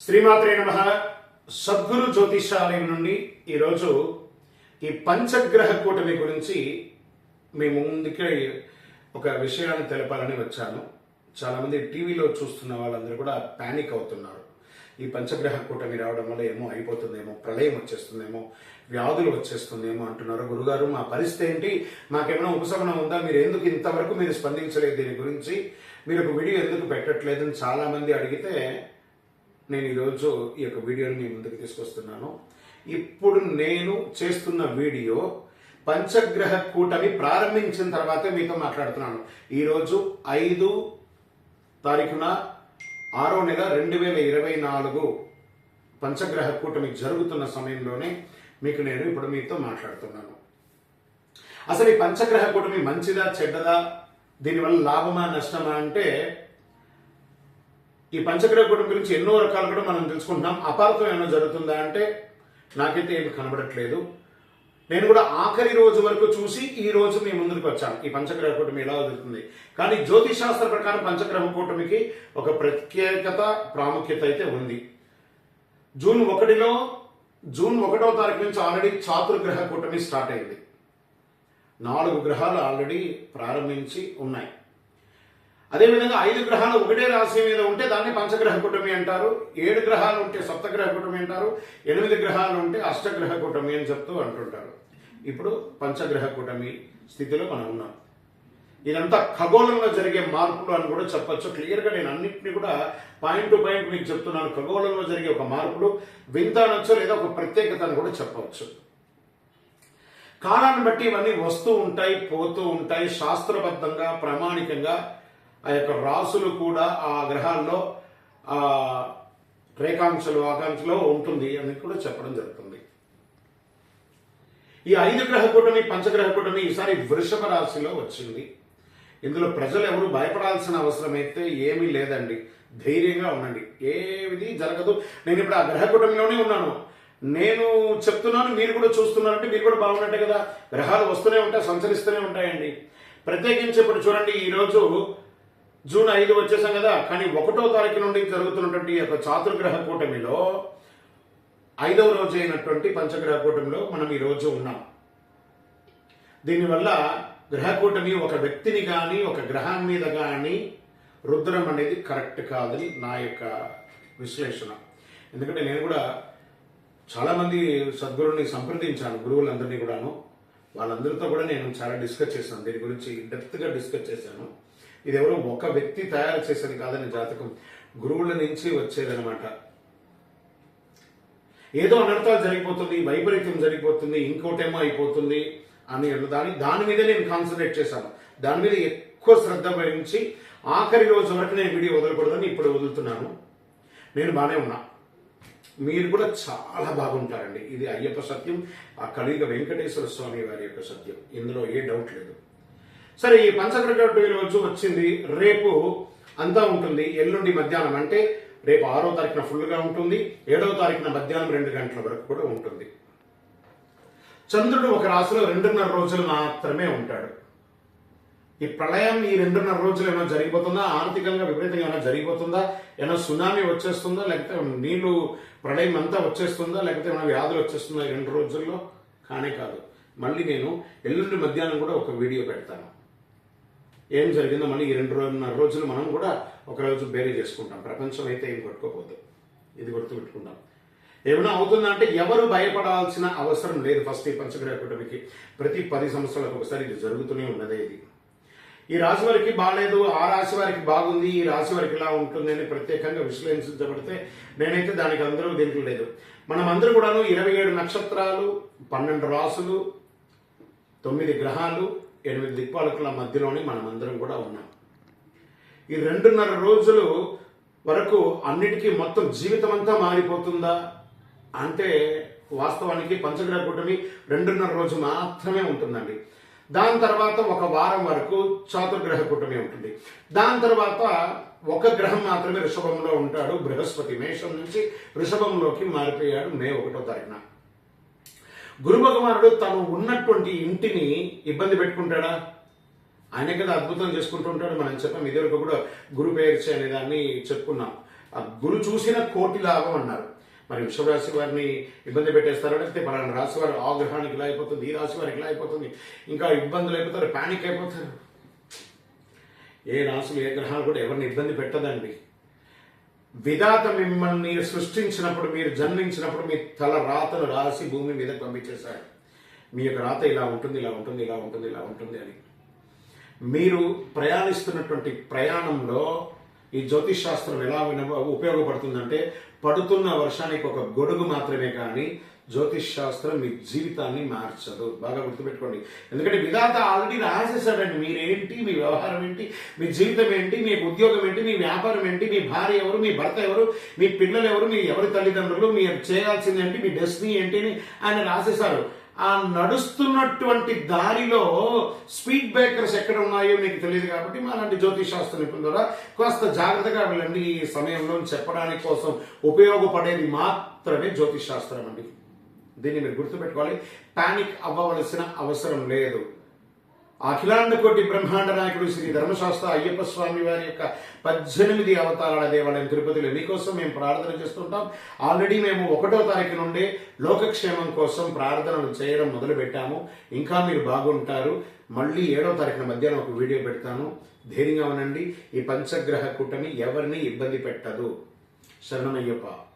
శ్రీమాత్రే నమ. సద్గురు జ్యోతిషాలయం నుండి ఈరోజు ఈ పంచగ్రహ కూటమి గురించి మేము ముందుకే ఒక విషయాన్ని తెలపాలని వచ్చాను. చాలామంది టీవీలో చూస్తున్న వాళ్ళందరూ కూడా ప్యానిక్ అవుతున్నారు. ఈ పంచగ్రహ కూటమి రావడం వల్ల ఏమో అయిపోతుందేమో ప్రళయం వచ్చేస్తుందేమో వ్యాధులు వచ్చేస్తుందేమో అంటున్నారు. గురుగారు మా పరిస్థితి ఏంటి? మాకేమైనా ఉపశమనం ఉందా? మీరు ఎందుకు ఇంతవరకు మీరు స్పందించలేదు దీని గురించి? మీరు ఒక వీడియో ఎందుకు పెట్టట్లేదు అని చాలామంది అడిగితే నేను ఈరోజు ఈ యొక్క వీడియోని మీ ముందుకు తీసుకొస్తున్నాను. ఇప్పుడు నేను చేస్తున్న వీడియో పంచగ్రహ కూటమి ప్రారంభించిన తర్వాతే మీతో మాట్లాడుతున్నాను. ఈరోజు ఐదు తారీఖున ఆరో నెల రెండు వేల ఇరవై నాలుగు పంచగ్రహ కూటమి జరుగుతున్న సమయంలోనే మీకు నేను ఇప్పుడు మీతో మాట్లాడుతున్నాను. అసలు ఈ పంచగ్రహ కూటమి మంచిదా చెడ్డదా? దీనివల్ల లాభమా నష్టమా అంటే ఈ పంచగ్రహ కూటమి గురించి ఎన్నో రకాలు కూడా మనం తెలుసుకుంటున్నాం. అపార్థం ఏమైనా జరుగుతుందా అంటే నాకైతే ఏమి కనబడట్లేదు. నేను కూడా ఆఖరి రోజు వరకు చూసి ఈ రోజు మీ ముందుకు వచ్చాను. ఈ పంచగ్రహ కూటమి ఎలా జరుగుతుంది కానీ జ్యోతిశాస్త్ర ప్రకారం పంచగ్రహ కూటమికి ఒక ప్రత్యేకత ప్రాముఖ్యత అయితే ఉంది. జూన్ ఒకటిలో జూన్ ఒకటో తారీఖు నుంచి ఆల్రెడీ చాతుర్గ్రహ కూటమి స్టార్ట్ అయింది. నాలుగు గ్రహాలు ఆల్రెడీ ప్రారంభించి ఉన్నాయి. అదేవిధంగా ఐదు గ్రహాలు ఒకటే రాశి మీద ఉంటే దాన్ని పంచగ్రహ కూటమి అంటారు. ఏడు గ్రహాలు ఉంటే సప్తగ్రహ కూటమి అంటారు. ఎనిమిది గ్రహాలు ఉంటే అష్టగ్రహ కూటమి అని చెప్తూ అంటుంటారు. ఇప్పుడు పంచగ్రహ కూటమి స్థితిలో మనం ఉన్నాం. ఇదంతా ఖగోళంలో జరిగే మార్పులు అని కూడా చెప్పచ్చు. క్లియర్గా నేను అన్నింటినీ కూడా పాయింట్ టు పాయింట్ మీకు చెప్తున్నాను. ఖగోళంలో జరిగే ఒక మార్పులు వింత అనొచ్చు లేదా ఒక ప్రత్యేకత అని కూడా చెప్పవచ్చు కాలాన్ని బట్టి ఇవన్నీ వస్తూ ఉంటాయి పోతూ ఉంటాయి. శాస్త్రబద్ధంగా ప్రామాణికంగా ఆ యొక్క రాసులు కూడా ఆ గ్రహాల్లో ఆ రేఖాంశాలు ఆకాంక్షలో ఉంటుంది అని కూడా చెప్పడం జరుగుతుంది. ఈ ఐదు గ్రహ కూటమి పంచగ్రహ కూటమి ఈసారి వృషభ రాశిలో వచ్చింది. ఇందులో ప్రజలు ఎవరు భయపడాల్సిన అవసరం అయితే ఏమీ లేదండి. ధైర్యంగా ఉండండి. ఏది జరగదు. నేను ఇప్పుడు ఆ గ్రహ కూటమిలోనే ఉన్నాను. నేను చెప్తున్నాను మీరు కూడా చూస్తున్నారంటే మీరు కూడా బాగున్నట్టే కదా. గ్రహాలు వస్తూనే ఉంటాయి సంచరిస్తూనే ఉంటాయండి. ప్రత్యేకించి ఇప్పుడు చూడండి ఈరోజు జూన్ ఐదు వచ్చేసాం కదా. కానీ ఒకటో తారీఖు నుండి జరుగుతున్నటువంటి యొక్క చాతుర్గ్రహ కూటమిలో ఐదవ రోజు అయినటువంటి పంచగ్రహ కూటమిలో మనం ఈ రోజు ఉన్నాం. దీనివల్ల గ్రహకూటమి ఒక వ్యక్తిని కానీ ఒక గ్రహం మీద కానీ రుద్రం అనేది కరెక్ట్ కాదని నా యొక్క విశ్లేషణ. ఎందుకంటే నేను కూడా చాలామంది సద్గురుని సంప్రదించాను గురువులందరినీ కూడాను. వాళ్ళందరితో కూడా నేను చాలా డిస్కస్ చేశాను. దీని గురించి డెప్త్గా డిస్కస్ చేశాను. ఇది ఎవరో ఒక వ్యక్తి తయారు చేసేది కాదని జాతకం గురువుల నుంచి వచ్చేదనమాట ఏదో అనర్థాలు జరిగిపోతుంది వైపరీత్యం జరిగిపోతుంది ఇంకోటేమో అయిపోతుంది అని దాని దాని మీద నేను కాన్సన్ట్రేట్ చేశాను. దాని మీద ఎక్కువ శ్రద్ధ వహించి ఆఖరి రోజు వరకు నేను వీడియో వదలకూడదని ఇప్పుడు వదులుతున్నాను. నేను బాగానే ఉన్నా. మీరు కూడా చాలా బాగుంటారండి. ఇది అయ్యప్ప సత్యం ఆ కలిగ వెంకటేశ్వర స్వామి వారి యొక్క సత్యం. ఇందులో ఏ డౌట్ లేదు. సరే ఈ పంచగ్రహ రోజు వచ్చింది. రేపు అంతా ఉంటుంది. ఎల్లుండి మధ్యాహ్నం. అంటే రేపు ఆరో తారీఖున ఫుల్గా ఉంటుంది. ఏడవ తారీఖున మధ్యాహ్నం రెండు గంటల వరకు కూడా ఉంటుంది. చంద్రుడు ఒక రాశిలో రెండున్నర రోజులు మాత్రమే ఉంటాడు. ఈ ప్రళయం ఈ రెండున్నర రోజులు ఏమైనా జరిగిపోతుందా? ఆర్థికంగా విపరీతంగా ఏమైనా జరిగిపోతుందా? ఏమైనా సునామీ వచ్చేస్తుందా? లేకపోతే నీళ్ళు ప్రళయం అంతా వచ్చేస్తుందా? లేకపోతే ఏమైనా వ్యాధులు వచ్చేస్తుందా రెండు రోజుల్లో? కానే కాదు. మళ్ళీ నేను ఎల్లుండి మధ్యాహ్నం కూడా ఒక వీడియో పెడతాను. ఏం జరిగిందో మళ్ళీ ఈ రెండు రోజున్నర రోజులు మనం కూడా ఒక రోజు బేరీ చేసుకుంటాం. ప్రపంచం అయితే ఏం కొట్టుకోపోదు ఇది గుర్తు పెట్టుకుంటాం ఏమైనా అవుతుందంటే ఎవరు భయపడాల్సిన అవసరం లేదు ఫస్ట్ ఈ పంచగ్రహ కూటమికి. ప్రతి పది సంవత్సరాలకు ఒకసారి ఇది జరుగుతూనే ఉన్నదే ఇది. ఈ రాశి వారికి బాగాలేదు ఆ రాశి వారికి బాగుంది ఈ రాశి వారికి ఇలా ఉంటుంది అని ప్రత్యేకంగా విశ్లేషించబడితే నేనైతే దానికి అందరూ దీనికి లేదు. మనం అందరూ కూడాను ఇరవై ఏడు నక్షత్రాలు పన్నెండు రాసులు తొమ్మిది గ్రహాలు ఎనిమిది దిక్పాలకుల మధ్యలోనే మనమందరం కూడా ఉన్నాం. ఈ రెండున్నర రోజులు వరకు అన్నిటికీ మొత్తం జీవితం అంతా మారిపోతుందా? అంటే వాస్తవానికి పంచగ్రహ కూటమి రెండున్నర రోజు మాత్రమే ఉంటుందండి. దాని తర్వాత ఒక వారం వరకు చాతుర్గ్రహ కూటమి ఉంటుంది. దాని తర్వాత ఒక గ్రహం మాత్రమే వృషభంలో ఉంటాడు. బృహస్పతి మేషం నుంచి వృషభంలోకి మారిపోయాడు మే ఒకటో తారీఖున. గురు భగవానుడు తను ఉన్నటువంటి ఇంటిని ఇబ్బంది పెట్టుకుంటాడా? ఆయన కదా అద్భుతం చేసుకుంటూ ఉంటాడు. మనం చెప్పాం ఇదివరకు కూడా గురు పేర్చి అనే దాన్ని చెప్పుకున్నాం. ఆ గురు చూసిన కోటి లాభం అన్నారు. మరి వృషభరాశి వారిని ఇబ్బంది పెట్టేస్తారో? లేకపోతే పలానా రాశి వారు ఆ గ్రహానికి ఇలా అయిపోతుంది ఈ రాశి వారికి ఇలా అయిపోతుంది ఇంకా ఇబ్బందులు అయిపోతారు ప్యానిక్ అయిపోతారు. ఏ రాశులు ఏ గ్రహాలు కూడా ఎవరిని ఇబ్బంది పెట్టదండి. విధాత మిమ్మల్ని సృష్టించినప్పుడు మీరు జన్మించినప్పుడు మీ తల రాతను రాసి భూమి మీద పంపించేశారు. మీ యొక్క రాత ఇలా ఉంటుంది ఇలా ఉంటుంది ఇలా ఉంటుంది ఇలా ఉంటుంది అని. మీరు ప్రయాణిస్తున్నటువంటి ప్రయాణంలో ఈ జ్యోతిష్ శాస్త్రం ఎలా ఉపయోగపడుతుందంటే పడుతున్న వర్షానికి ఒక గొడుగు మాత్రమే కానీ జ్యోతిష్ శాస్త్రం మీ జీవితాన్ని మార్చదు. బాగా గుర్తుపెట్టుకోండి. ఎందుకంటే విధాత ఆల్రెడీ రాసేసాడండి మీరేంటి? మీ వ్యవహారం ఏంటి? మీ జీవితం ఏంటి? మీ ఉద్యోగం ఏంటి? మీ వ్యాపారం ఏంటి? మీ భార్య ఎవరు? మీ భర్త ఎవరు? మీ పిల్లలు ఎవరు? మీ ఎవరి తల్లిదండ్రులు? మీరు చేయాల్సింది ఏంటి? మీ డెస్టినీ ఏంటి అని ఆయన రాసేశారు. ఆ నడుస్తున్నటువంటి దారిలో స్పీడ్ బ్రేకర్స్ ఎక్కడ ఉన్నాయో మీకు తెలియదు కాబట్టి మాలాంటి జ్యోతిష్ శాస్త్ర నిపుణుల ద్వారా కాస్త జాగ్రత్తగా వెళ్ళండి ఈ సమయంలో చెప్పడానికి కోసం ఉపయోగపడేది మాత్రమే జ్యోతిష్ శాస్త్రం అండి. దీన్ని మీరు గుర్తుపెట్టుకోవాలి. పానిక్ అవ్వవలసిన అవసరం లేదు. అఖిలాండ కోటి బ్రహ్మాండ నాయకుడు శ్రీ ధర్మశాస్త్ర అయ్యప్ప స్వామి వారి యొక్క పద్దెనిమిది అవతారాల దేవాలయం తిరుపతిలో మీకోసం మేము ప్రార్థన చేస్తుంటాం. ఆల్రెడీ మేము ఒకటో తారీఖు నుండి లోకక్షేమం కోసం ప్రార్థనలు చేయడం మొదలు పెట్టాము ఇంకా మీరు బాగుంటారు. మళ్ళీ ఏడో తారీఖున మధ్యాహ్నం ఒక వీడియో పెడతాను. ధైర్యంగా ఉండండి. ఈ పంచగ్రహ కూటమి ఎవరిని ఇబ్బంది పెట్టదు. శరణమయ్యప్ప.